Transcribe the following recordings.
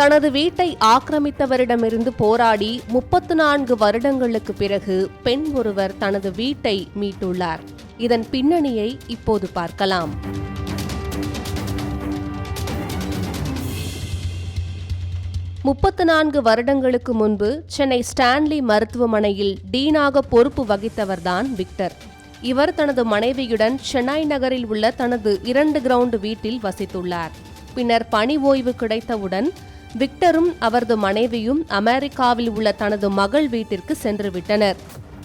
தனது வீட்டை ஆக்கிரமித்தவரிடமிருந்து போராடி முப்பத்து நான்கு வருடங்களுக்கு பிறகு பெண் ஒருவர் தனது வீட்டை மீட்டுள்ளார். இதன் பின்னணியை இப்போது பார்க்கலாம். முப்பத்து நான்கு வருடங்களுக்கு முன்பு சென்னை ஸ்டான்லி மருத்துவமனையில் டீனாக பொறுப்பு வகித்தவர்தான் விக்டர். இவர் தனது மனைவியுடன் சென்னை நகரில் உள்ள தனது இரண்டு கிரவுண்ட் வீட்டில் வசித்துள்ளார். பின்னர் பணி ஓய்வு கிடைத்தவுடன் விக்டரும் அவரது மனைவியும் அமெரிக்காவில் உள்ள தனது மகள் வீட்டிற்கு சென்றுவிட்டனர்.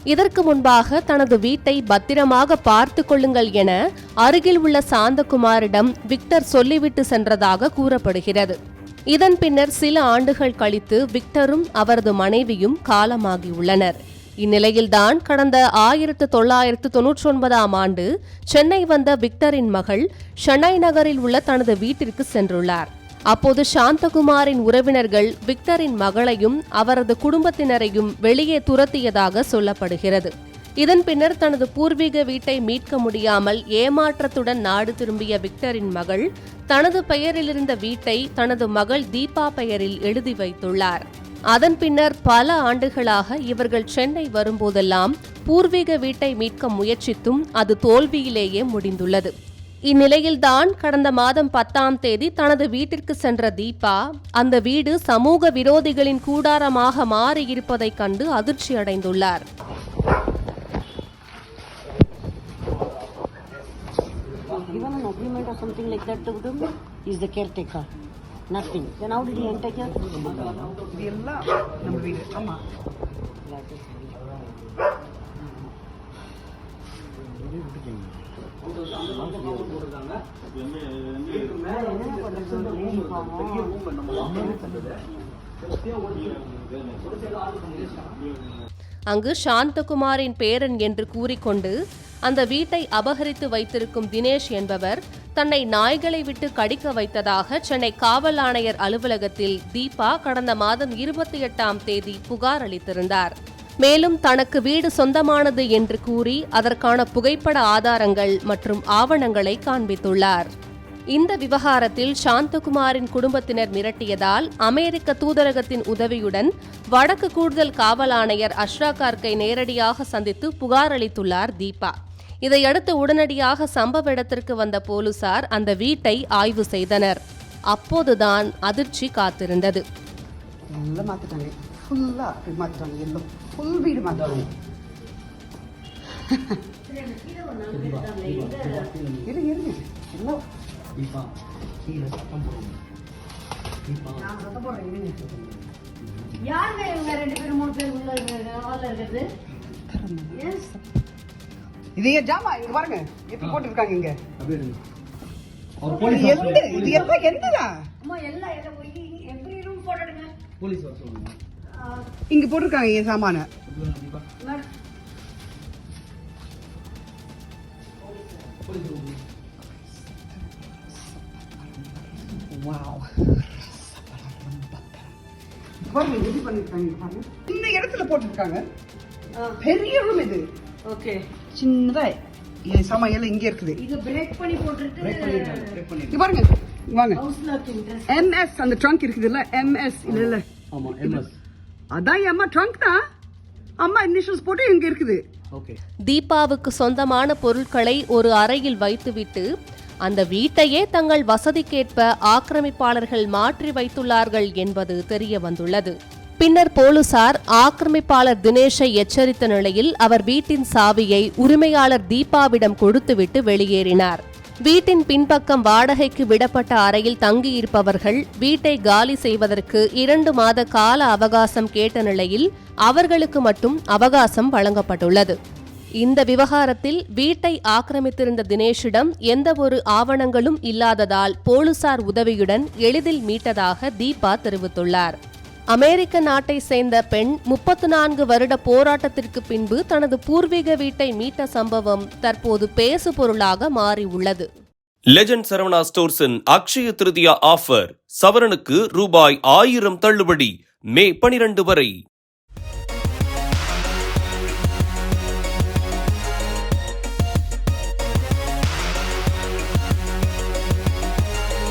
இதற்கு முன்பாக தனது வீட்டை பத்திரமாக பார்த்து கொள்ளுங்கள் என அருகில் உள்ள சாந்தகுமாரிடம் விக்டர் சொல்லிவிட்டு சென்றதாக கூறப்படுகிறது. இதன் பின்னர் சில ஆண்டுகள் கழித்து விக்டரும் அவரது மனைவியும் காலமாகியுள்ளனர் இந்நிலையில்தான் கடந்த ஆயிரத்து தொள்ளாயிரத்து தொன்னூற்றி ஒன்பதாம் ஆண்டு சென்னை வந்த விக்டரின் மகள் ஷென்னை நகரில் உள்ள தனது வீட்டிற்கு சென்றுள்ளார். அப்போது சாந்தகுமாரின் உறவினர்கள் விக்டரின் மகளையும் அவரது குடும்பத்தினரையும் வெளியே துரத்தியதாக சொல்லப்படுகிறது. இதன் பின்னர் தனது பூர்வீக வீட்டை மீட்க முடியாமல் ஏமாற்றத்துடன் நாடு திரும்பிய விக்டரின் மகள் தனது பெயரிலிருந்த வீட்டை தனது மகள் தீபா பெயரில் எழுதி வைத்துள்ளார். அதன் பின்னர் பல ஆண்டுகளாக இவர்கள் சென்னை வரும்போதெல்லாம் பூர்வீக வீட்டை மீட்க முயற்சித்தும் அது தோல்வியிலேயே முடிந்துள்ளது. இந்நிலையில்தான் கடந்த மாதம் பத்தாம் தேதி தனது வீட்டிற்கு சென்ற தீபா அந்த வீடு சமூக விரோதிகளின் கூடாரமாக மாறியிருப்பதைக் கண்டு அதிர்ச்சி அடைந்துள்ளார் given an agreement or something like that to them, he's the caretaker. Nothing. Then how did he enter here? இது எல்லாம் நம்ம வீடு அங்கு சாந்தகுமாரின் பேரன் என்று கூறிக்கொண்டு அந்த வீட்டை அபகரித்து வைத்திருக்கும் தினேஷ் என்பவர் தன்னை நாய்களை விட்டு கடிக்க வைத்ததாக சென்னை காவல் ஆணையர் அலுவலகத்தில் தீபா கடந்த மாதம் இருபத்தி எட்டாம் தேதி புகார் அளித்திருந்தார். மேலும் தனக்கு வீடு சொந்தமானது என்று கூறி அதற்கான புகைப்பட ஆதாரங்கள் மற்றும் ஆவணங்களை காண்பித்துள்ளார். இந்த விவகாரத்தில் சாந்தகுமாரின் குடும்பத்தினர் மிரட்டியதால் அமெரிக்க தூதரகத்தின் உதவியுடன் வடக்கு கூடுதல் காவல் ஆணையர் அஷ்ரா கார்க்கை நேரடியாக சந்தித்து புகார் அளித்துள்ளார் தீபா. இதையடுத்து உடனடியாக சம்பவ இடத்திற்கு வந்த போலீசார் அந்த வீட்டை ஆய்வு செய்தனர். அப்போதுதான் அதிர்ச்சி காத்திருந்தது. எல்லாம் மாத்திட்டாங்க ஃபுல்லா அப்படி மாத்திட்டாங்க எல்லாம் ஃபுல் வீடு மாத்திட்டாங்க இரு இருங்க எல்லாம் நான் சத்தம் போடுறேன் இருங்க. யாருங்க இவங்க ரெண்டு பேரும் மூணு பேர் உள்ள ஹாலில் இருக்கிறது? இது ஏன் ஜாமா இங்க பாருங்க. எப்படி போட்டுருக்காங்க இங்க? எந்த இது எல்லாம் என்னதா அம்மா எல்லாம் எல்லாம் எவ்ரி ரூம் போட்டுடுங்க போலீஸ் வர சொல்லுங்க. இங்க போட்டிருக்காங்க என் சாமான. இந்த இடத்துல போட்டிருக்காங்க. பெரிய ரூம் இது. ஓகே சின்னதா என் சாமான் எல்லாம் இங்க இருக்குது. இது பிரேக் பண்ணி பாருங்க இங்க வாங்க. எம்எஸ் அந்த ட்ரங்க் இருக்குது இல்ல எம்எஸ் இல்ல. இல்ல ஆமா எம்எஸ் அதான் என் அம்மா ட்ரங்க் தான். அம்மா இனிஷியல்ஸ் போட்டு இங்க இருக்குது. ஓகே தீபாவுக்கு சொந்தமான பொருட்களை ஒரு அறையில் வைத்துவிட்டு அந்த வீட்டையே தங்கள் வசதிக்கேற்ப ஆக்கிரமிப்பாளர்கள் மாற்றி வைத்துள்ளார்கள் என்பது தெரிய வந்துள்ளது. பின்னர் போலீசார் ஆக்கிரமிப்பாளர் தினேஷை எச்சரித்த நிலையில் அவர் வீட்டின் சாவியை உரிமையாளர் தீபாவிடம் கொடுத்துவிட்டு வெளியேறினார். வீட்டின் பின்பக்கம் வாடகைக்கு விடப்பட்ட அறையில் தங்கியிருப்பவர்கள் வீட்டை காலி செய்வதற்கு இரண்டு மாத கால அவகாசம் கேட்ட நிலையில் அவர்களுக்கு மட்டும் அவகாசம் வழங்கப்பட்டுள்ளது. இந்த விவகாரத்தில் வீட்டை ஆக்கிரமித்திருந்த தினேஷிடம் எந்தவொரு ஆவணங்களும் இல்லாததால் போலீசார் உதவியுடன் எளிதில் மீட்டதாக தீபா தெரிவித்துள்ளார். அமெரிக்க நாட்டை சேர்ந்த பெண் முப்பத்து நான்கு வருட போராட்டத்திற்கு பின்பு தனது பூர்வீக வீட்டை மீட்ட சம்பவம் தற்போது பேசு பொருளாக மாறியுள்ளது லெஜண்ட் சரவணா ஸ்டோர்ஸின் அக்ஷய திருதியா ஆஃபர் சவரனுக்கு ரூபாய் ஆயிரம் தள்ளுபடி மே பனிரெண்டு வரை.